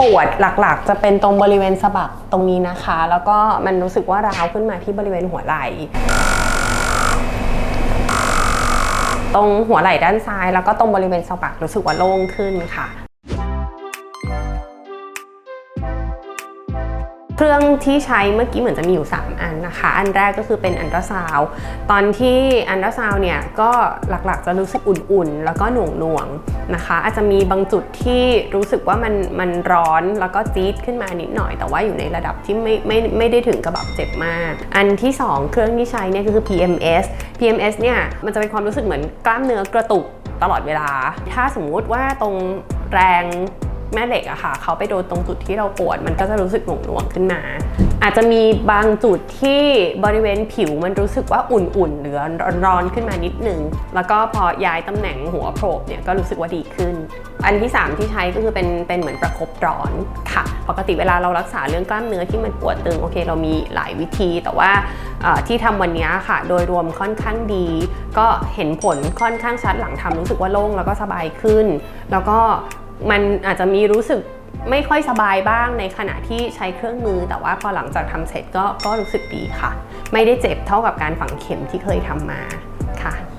ปวดหลักๆ จะเป็นตรงบริเวณสะบักตรงนี้นะคะ แล้วก็มันรู้สึกว่าร้าวขึ้นมาที่บริเวณหัวไหล่ตรงหัวไหล่ด้านซ้าย แล้วก็ตรงบริเวณสะบักรู้สึกว่าโล่งขึ้นค่ะ เครื่องที่ใช้เมื่อกี้เหมือนจะมีอยู่ 3 อันนะคะ อันแรกก็คือเป็นอันตราซาวตอนที่อันตราซาวเนี่ยก็หลักๆจะรู้สึกอุ่นๆ แล้วก็หน่วงๆนะคะ อาจจะมีบางจุดที่รู้สึกว่ามันมันร้อนแล้วก็จี๊ดขึ้นมานิดหน่อย แต่ว่าอยู่ในระดับที่ไม่ไม่ไม่ได้ถึงกับแบบเจ็บมาก อันที่ 2 เครื่องที่ใช้เนี่ยก็คือ PMS PMS เนี่ยมันจะเป็นความรู้สึกเหมือนกล้ามเนื้อกระตุกตลอดเวลา ถ้าสมมุติว่าตรงแรง แม่เหล็กอะค่ะเขาไปโดนตรงจุดที่เราปวด มันก็จะรู้สึกหน่วงๆขึ้นมา อาจจะมีบางจุดที่บริเวณผิวมันรู้สึกว่าอุ่นๆหรือร้อนๆขึ้นมานิดนึง แล้วก็พอย้ายตำแหน่งหัวโผล่เนี่ยก็รู้สึกว่าดีขึ้น อันที่ 3 ที่ใช้ก็คือเป็นเป็นเหมือนประคบร้อนค่ะ ปกติเวลาเรารักษาเรื่องกล้ามเนื้อที่มันปวดตึงโอเค เรามีหลายวิธีแต่ว่าที่ทำวันนี้ค่ะ โดยรวมค่อนข้างดี ก็เห็นผลค่อนข้างชัดหลังทำรู้สึกว่าโล่งแล้วก็สบายขึ้น แล้วก็ มันอาจจะมีรู้สึกไม่ค่อยสบายบ้างในขณะที่ใช้เครื่องมือ แต่ว่าพอหลังจากทำเสร็จก็ก็รู้สึกดีค่ะ ไม่ได้เจ็บเท่ากับการฝังเข็มที่เคยทำมาค่ะ